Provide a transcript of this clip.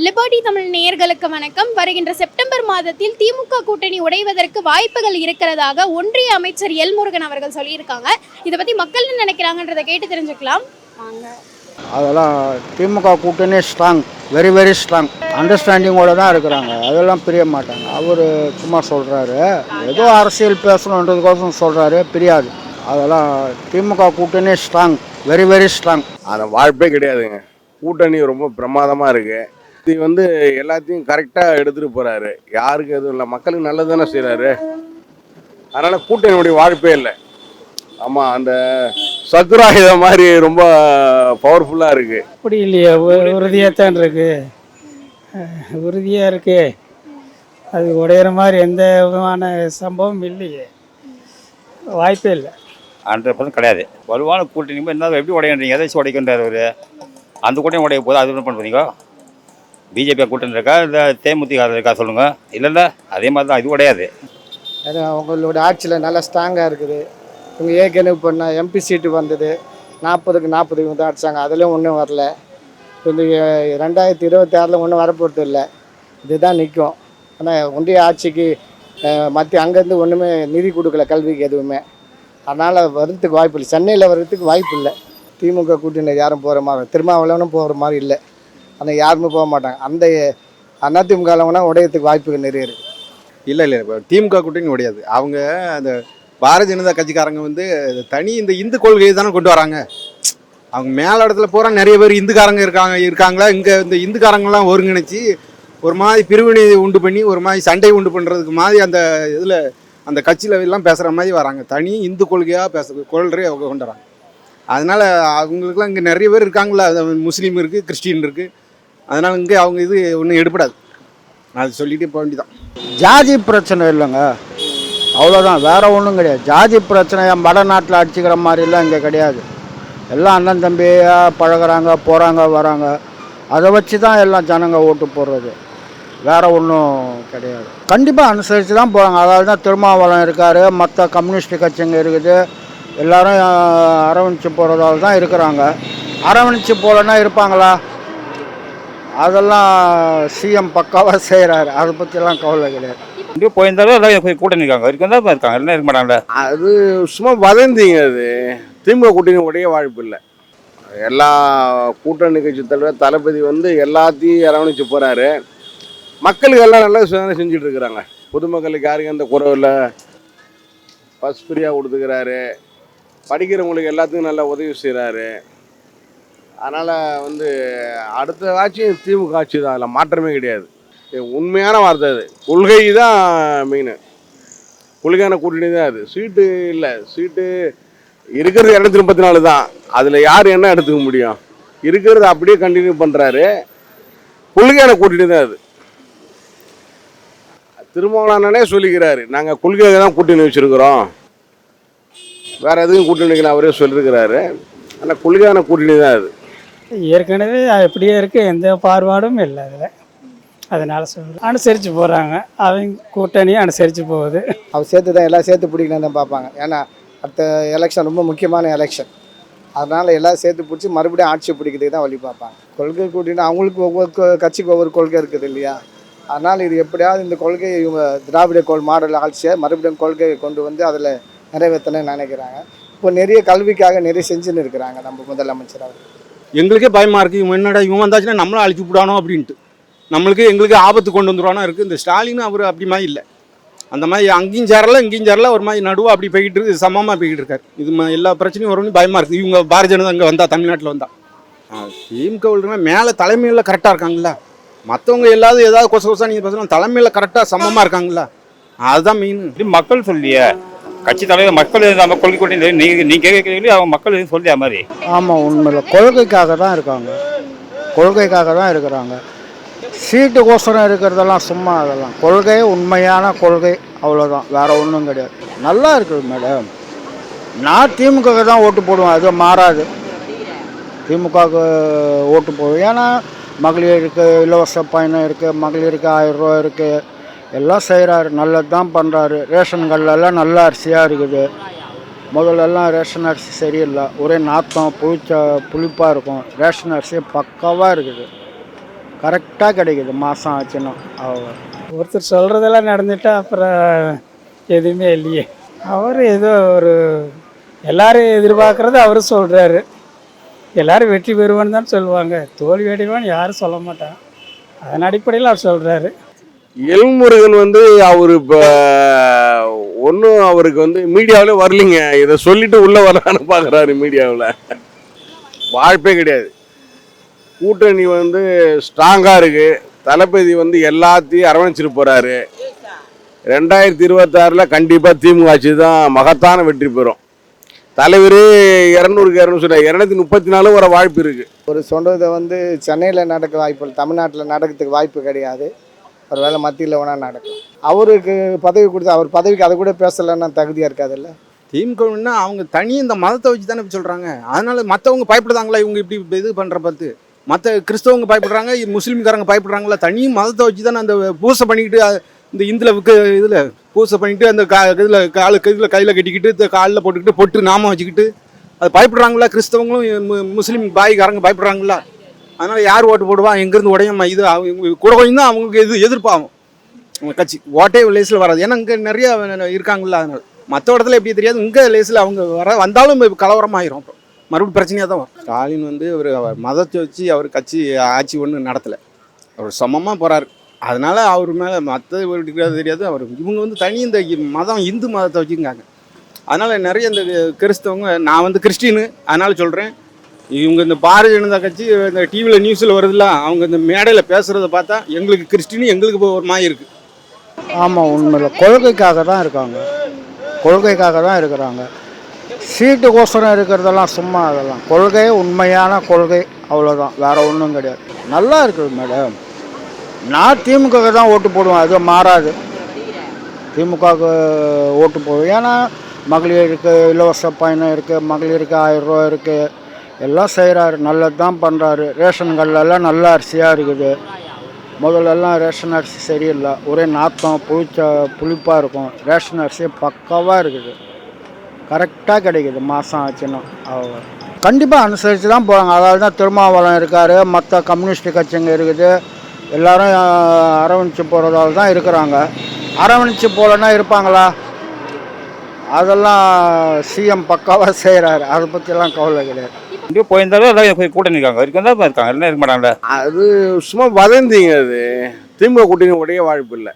Liberty Tamil நேயர்களுக்கு வணக்கம். வருகின்ற செப்டம்பர் மாதத்தில் திமுக கூட்டணி உடைவதற்கு வாய்ப்புகள் இருக்கிறதாக ஒன்றிய அமைச்சர் எல் முருகன் அவர்கள் சொல்லியிருக்காங்க. இதை பத்தி மக்கள் என்ன நினைக்கிறாங்கன்றதை கேட்டு தெரிஞ்சுக்கலாம். வாங்க. அதெல்லாம் திமுக கூட்டணி ஸ்ட்ராங் வெரி வெரி ஸ்ட்ராங் அண்டர்ஸ்டாண்டிங்கோட தான் இருக்கிறாங்க. அதெல்லாம் பிரிய மாட்டாங்க. அவர் சும்மா சொல்கிறாரு ஏதோ அரசியல் பேசணுன்றதுக்கோசம் சொல்கிறாரு பிரியாது. அதெல்லாம் திமுக கூட்டணி ஸ்ட்ராங் வெரி வெரி ஸ்ட்ராங் அந்த வாய்ப்பே கிடையாதுங்க. கூட்டணி ரொம்ப பிரமாதமாக இருக்கு. இது வந்து எல்லாத்தையும் கரெக்டாக எடுத்துகிட்டு போகிறாரு யாருக்கு எதுவும் இல்லை. மக்களுக்கு நல்லது தானே செய்கிறாரு அதனால் கூட்டணியுடைய வாய்ப்பே இல்லை. ஆமாம் அந்த சத்துராயுதம் மாதிரி ரொம்ப பவர்ஃபுல்லாக இருக்குது அப்படி இல்லையே. உறுதியாக தான் இருக்கு. அஹ் உறுதியாக இருக்கு. அது உடையிற மாதிரி எந்த விதமான சம்பவம் இல்லையே. வாய்ப்பே இல்லை. ஹண்ட்ரட் பர்சன்ட் கிடையாது. வலுவான கூட்டணி என்ன எப்படி உடையன்றீங்க? எதை வச்சு உடைக்கின்றார் அவர்? அந்த கூட்டணி உடைய போது? அது என்ன பண்ணுறீங்க பிஜேபி கூட்டணி இருக்கா இல்லை தேமுதிக இருக்கா சொல்லுங்கள் இல்லைல்ல அதே மாதிரி தான் இது உடையாது. ஏன்னா அவங்களோட ஆட்சியில் நல்லா ஸ்ட்ராங்காக இருக்குது. இவங்க ஏற்கனவே பண்ண எம்பி சீட்டு வந்தது. நாற்பதுக்கு நாற்பது தான் அடிச்சாங்க. அதுலேயும் ஒன்றும் வரல. இந்த ரெண்டாயிரத்தி இருபத்தி ஆறில் ஒன்றும் வரப்போகிறது இல்லை. இதுதான் நிற்கும் ஆனால் ஒன்றிய ஆட்சிக்கு மற்ற மத்திய அங்கேருந்து ஒன்றுமே நிதி கொடுக்கல கல்விக்கு எதுவுமே. அதனால் வர்றதுக்கு வாய்ப்பு இல்லை. சென்னையில் வர்றதுக்கு வாய்ப்பு இல்லை. திமுக கூட்டணியில் யாரும் போகிற மாதிரி திருமாவளவனும் போகிற மாதிரி இல்லை. ஆனால் யாருமே போக மாட்டாங்க. அந்த அதிமுகலவனா உடையத்துக்கு வாய்ப்புகள் நிறைய இருக்குது இல்லை இல்லை இப்போ திமுக கூட்டணி உடையாது. அவங்க அந்த பாரதிய ஜனதா கட்சிக்காரங்க வந்து தனி இந்த இந்து கொள்கையை தானே கொண்டு வராங்க. அவங்க மேல இடத்துல பூரா நிறைய பேர் இந்துக்காரங்க இருக்காங்க இருக்காங்களா? இங்கே இந்த இந்துக்காரங்கெல்லாம் ஒருங்கிணைச்சி ஒரு மாதிரி பிரிவினை உண்டு பண்ணி ஒரு மாதிரி சண்டை உண்டு பண்ணுறதுக்கு மாதிரி அந்த இதில் அந்த கட்சியில் எல்லாம் பேசுகிற மாதிரி வராங்க. தனி இந்து கொள்கையாக பேச கொள்கையை அவங்க கொண்டு வராங்க. அதனால் அவங்களுக்குலாம் இங்கே நிறைய பேர் இருக்காங்களா? அது முஸ்லீம் இருக்குது கிறிஸ்டின் இருக்குது அதனால் இங்கே அவங்க இது ஒன்றும் எடுபடாது. அது சொல்லிகிட்டே போக வேண்டியதான் ஜாதி பிரச்சனை இல்லைங்க. அவ்வளோதான் வேறு ஒன்றும் கிடையாது. ஜாதி பிரச்சனையை வடநாட்டில் அடிச்சுக்கிற மாதிரிலாம் இங்கே கிடையாது. எல்லாம் அண்ணன் தம்பியாக பழகுறாங்க போகிறாங்க வராங்க. அதை வச்சு தான் எல்லாம் ஜனங்க ஓட்டு போடுறது. வேறு ஒன்றும் கிடையாது. கண்டிப்பாக அனுசரித்து தான் போகிறாங்க அதாவது தான் திருமாவளம் இருக்கார் மற்ற கம்யூனிஸ்ட் கட்சிங்க இருக்குது. எல்லோரும் அரவணைச்சு போகிறதால தான் இருக்கிறாங்க. அரவணைச்சு போகலன்னா இருப்பாங்களா? அதெல்லாம் சிஎம் பக்காவாக செய்கிறாரு அதை பற்றிலாம் கவலை கிடையாது. இங்கே போயிருந்தாலும் எல்லாம் கூட்டணி இருக்காங்க இருக்காங்க தான் இருக்காங்க. எல்லாம் இருக்க மாட்டாங்களே அது சும்மா வதந்திங்க அது. திமுக கூட்டணி உடைய வாய்ப்பு இல்லை. எல்லா கூட்டணி கட்சி தலைவர் தளபதி வந்து எல்லாத்தையும் அரவணைச்சு போகிறாரு மக்களுக்கு எல்லாம் நல்லா சேவை செஞ்சுட்டு இருக்கிறாங்க. பொதுமக்களுக்கு யாருக்கும் எந்த குறவு இல்லை. பஸ் ஃப்ரீயாக கொடுத்துக்கிறாரு. படிக்கிறவங்களுக்கு எல்லாத்துக்கும் நல்லா உதவி செய்கிறாரு அதனால் வந்து அடுத்த ஆட்சியும் திமுக ஆட்சி தான் அதில் மாற்றமே கிடையாது. உண்மையான வார்த்தை அது. கொள்கை தான் மெயின் கொள்கையான கூட்டணி தான் அது. சீட்டு இல்லை. சீட்டு இருக்கிறது இரநூத்தி முப்பத்தி நாலு தான். அதில் யார் என்ன எடுத்துக்க முடியும்? இருக்கிறத அப்படியே கண்டினியூ பண்ணுறாரு கொள்கையான கூட்டணி தான் அது. திருமாவளவனே சொல்லிக்கிறாரு. நாங்கள் கொள்கையாக தான் கூட்டணி வச்சுருக்கிறோம். வேறு எதுவும் கூட்டணி வைக்கல அவரே சொல்லியிருக்கிறாரு ஆனால் கொள்கையான கூட்டணி தான் அது. ஏற்கனவே அப்படியே இருக்கு. எந்த பாகுபாடும் இல்லை அதில். அதனால் சொல்கிறேன் அனுசரித்து போகிறாங்க அவங்க கூட்டணியும் அனுசரித்து போகுது. அவர் சேர்த்து தான் எல்லாம் சேர்த்து பிடிக்கணும் தான் பார்ப்பாங்க. ஏன்னா அடுத்த எலெக்ஷன் ரொம்ப முக்கியமான எலெக்ஷன் அதனால் எல்லாம் சேர்த்து பிடிச்சி மறுபடியும் ஆட்சி பிடிக்கிறதுக்கு தான் வழி பார்ப்பாங்க. கொள்கை கூட்டினா அவங்களுக்கு ஒவ்வொரு கட்சிக்கு ஒவ்வொரு கொள்கை இருக்குது இல்லையா? அதனால் இது எப்படியாவது இந்த கொள்கையை இவங்க திராவிட கோல் மாடல் ஆட்சியை மறுபடியும் கொள்கையை கொண்டு வந்து அதில் நிறைவேற்றணும்னு நினைக்கிறாங்க. இப்போ நிறைய கல்விக்காக நிறைய செஞ்சுன்னு இருக்கிறாங்க நம்ம முதலமைச்சர் அவர் எங்களுக்கே பயமாக இருக்குது இவன் என்னடா இவன் வந்தாச்சுன்னா நம்மளும் அழிச்சு விடானோ அப்படின்ட்டு. நம்மளுக்கு எங்களுக்கு ஆபத்து கொண்டு வந்துடுவானோ இருக்குது இந்த ஸ்டாலின் அவர் அப்படி மாதிரி இல்லை. அந்த மாதிரி அங்கேயும் சேரல இங்கேயும் சேரல ஒரு மாதிரி நடுவாக அப்படி போய்கிட்டு இருக்கு. சமமாக போய்கிட்டு இருக்காரு. இது எல்லா பிரச்சனையும் வரும்னு பயமாக இருக்குது இவங்க பாரதிய ஜனதா அங்கே வந்தால் தமிழ்நாட்டில் வந்தால் திமுக மேலே தலைமையில் கரெக்டாக இருக்காங்களா மற்றவங்க எல்லாரும் ஏதாவது கொச கொசா நீங்கள் பேசலாம் தலைமையில் கரெக்டாக சமமாக இருக்காங்களா அதுதான் மெயின் மக்கள் சொல்லியே கட்சி தலைவர் மக்கள் நம்ம கொள்கை கொண்டு நீங்கள் நீங்கள் கேட்குறீங்களே அவங்க மக்கள் எதுவும் சொல்லியா மாதிரி? ஆமாம் உண்மையில். கொள்கைக்காக தான் இருக்காங்க. கொள்கைக்காக தான் இருக்கிறாங்க. சீட்டுக்கோசரம் இருக்கிறதெல்லாம் சும்மா அதெல்லாம். கொள்கை உண்மையான கொள்கை அவ்வளோதான் வேற ஒன்றும் கிடையாது. நல்லா இருக்குது மேடம். நான் திமுக தான் ஓட்டு போடுவேன். அது மாறாது. திமுகவுக்கு ஓட்டு போடுவேன். ஏன்னா மகளிருக்கு இலவச பயணம் இருக்குது மகளிருக்கு ஆயிரம் ரூபா இருக்குது எல்லாம் செய்கிறாரு நல்லது தான் பண்ணுறாரு ரேஷன் கல்லெல்லாம் நல்ல அரிசியாக இருக்குது. முதல்லலாம் ரேஷன் அரிசி சரியில்லை. ஒரே நாத்தம் புளிச்ச புளிப்பாக இருக்கும். ரேஷன் அரிசி பக்காவாக இருக்குது. கரெக்டாக கிடைக்குது. மாதம் ஆச்சுன்னா. அவர் ஒருத்தர் சொல்கிறதெல்லாம் நடந்துட்டா அப்புறம் எதுவுமே இல்லையே. அவர் ஏதோ ஒரு எல்லாரும் எதிர்பார்க்குறது அவர் சொல்கிறாரு எல்லாரும் வெற்றி பெறுவான்னு தான் சொல்லுவாங்க. தோல்வி அடைவான்னு யாரும் சொல்ல மாட்டாங்க. அதன் அடிப்படையில் அவர் சொல்கிறாரு எல்முருகன் வந்து அவர் இப்போ ஒன்றும் அவருக்கு வந்து மீடியாவில் வரலிங்க. இதை சொல்லிட்டு உள்ளே வரலான்னு பார்க்குறாரு மீடியாவில். வாய்ப்பே கிடையாது. கூட்டணி வந்து ஸ்ட்ராங்காக இருக்குது தளபதி வந்து எல்லாத்தையும் அரவணைச்சிட்டு போகிறாரு ரெண்டாயிரத்தி இருபத்தாறில் கண்டிப்பாக திமுக ஆட்சி தான் மகத்தான வெற்றி பெறும். தலைவர் இரநூறுக்கு இரநூறு சொல்ல இரநூத்தி முப்பத்தி நாலு வர வாய்ப்பு இருக்குது ஒரு சொல்கிறத வந்து சென்னையில் நடக்க வாய்ப்பு தமிழ்நாட்டில் நடக்கிறதுக்கு வாய்ப்பு கிடையாது. ஒரு வேலை மத்தியில் வேணால் நடக்கும். அவருக்கு பதவி கொடுத்து அவர் பதவிக்கு அதை கூட பேசலைன்னா தகுதியாக இருக்காதுல்ல? திமுகன்னா அவங்க தனி இந்த மதத்தை வச்சு தானே இப்படி சொல்கிறாங்க அதனால் மற்றவங்க பயப்படுதாங்களா இவங்க இப்படி இது பண்ணுற பார்த்து. மற்ற கிறிஸ்தவங்க பயப்படுறாங்க முஸ்லீம்காரங்க பயப்படுறாங்களா? தனி மதத்தை வச்சு தானே அந்த பூசை பண்ணிக்கிட்டு இந்த இந்தில் இதில் பூசை பண்ணிட்டு அந்த கா இதில் கால இதில் கையில் கட்டிக்கிட்டு காலில் போட்டுக்கிட்டு பொட்டு நாமம் வச்சுக்கிட்டு அது பயப்படுறாங்களா? கிறிஸ்தவங்களும் முஸ்லீம் பாய்காரங்க பயப்படுறாங்களா? அதனால் யார் ஓட்டு போடுவா? எங்கேருந்து உடையும்? இது அவங்க கூட கொஞ்சம் தான் அவங்களுக்கு இது எதிர்ப்பாகும். அவங்க கட்சி ஓட்டே லேஸில் வராது. ஏன்னா இங்கே நிறைய இருக்காங்கல்ல அதனால். மற்ற இடத்துல எப்படி தெரியாது. இங்கே லேஸில் அவங்க வர வந்தாலும் இப்ப கலவரமாயிரும் அப்புறம். மறுபடியும் பிரச்சனையாக தான் வரும். ஸ்டாலின் வந்து அவர் அவர் மதத்தை வச்சு அவர் கட்சி ஆட்சி ஒன்றும் நடத்தலை. அவர் சமமாக போகிறார் அதனால் அவர் மேலே மற்ற இருக்கிறது தெரியாது. அவர் இவங்க வந்து தனி இந்த மதம் இந்து மதத்தை வச்சுருக்காங்க. அதனால் நிறைய இந்த கிறிஸ்தவங்க நான் வந்து கிறிஸ்டின்னு அதனால் சொல்கிறேன் இவங்க இந்த பாரதிய ஜனதா கட்சி இந்த டிவியில் நியூஸில் வருதுல்ல அவங்க இந்த மேடையில் பேசுகிறத பார்த்தா எங்களுக்கு கிறிஸ்டினு எங்களுக்கு ஒரு மாதிரி இருக்குது ஆமாம் உண்மையில். கொள்கைக்காக தான் இருக்காங்க. கொள்கைக்காக தான் இருக்கிறாங்க. சீட்டு கோசரம் இருக்கிறதெல்லாம் சும்மா அதெல்லாம். கொள்கை உண்மையான கொள்கை அவ்வளோதான் வேற ஒன்றும் கிடையாது. நல்லா இருக்குது மேடம். நான் திமுக தான் ஓட்டு போடுவேன். அது மாறாது. திமுகவுக்கு ஓட்டு போடுவேன். ஏன்னா மகளிருக்கு இலவச பயணம் இருக்குது மகளிருக்கு ஆயிரம் ரூபா இருக்குது எல்லாம் செய்கிறாரு நல்லது தான் பண்ணுறாரு ரேஷன்கள்லாம் நல்ல அரிசியாக இருக்குது. முதல்லலாம் ரேஷன் அரிசி சரியில்லை. ஒரே நாத்தம் புளிச்ச புளிப்பாக இருக்கும். ரேஷன் அரிசி பக்காவாக இருக்குது. கரெக்டாக கிடைக்குது. மாதம் ஆச்சுன்னா. அவர் கண்டிப்பாக அனுசரித்து தான் போகிறாங்க அதாவது தான் திருமாவளம் இருக்கார். மற்ற கம்யூனிஸ்ட் கட்சிங்க இருக்குது. எல்லாரும் அரவணைச்சு போகிறதால தான் இருக்கிறாங்க. அரவணைச்சு போகலன்னா இருப்பாங்களா? அதெல்லாம் சிஎம் பக்காவாக செய்கிறாரு அதை பற்றிலாம் கவலை கிடையாது. இங்கே போயிருந்தாலும் எல்லாம் கூட்டணி இருக்காங்க வரைக்கும் தான் இருக்காங்க. எல்லாம் இருக்க மாட்டாங்களே அது சும்மா வதந்திங்க அது. திமுக கூட்டணி உடைய வாய்ப்பு இல்லை.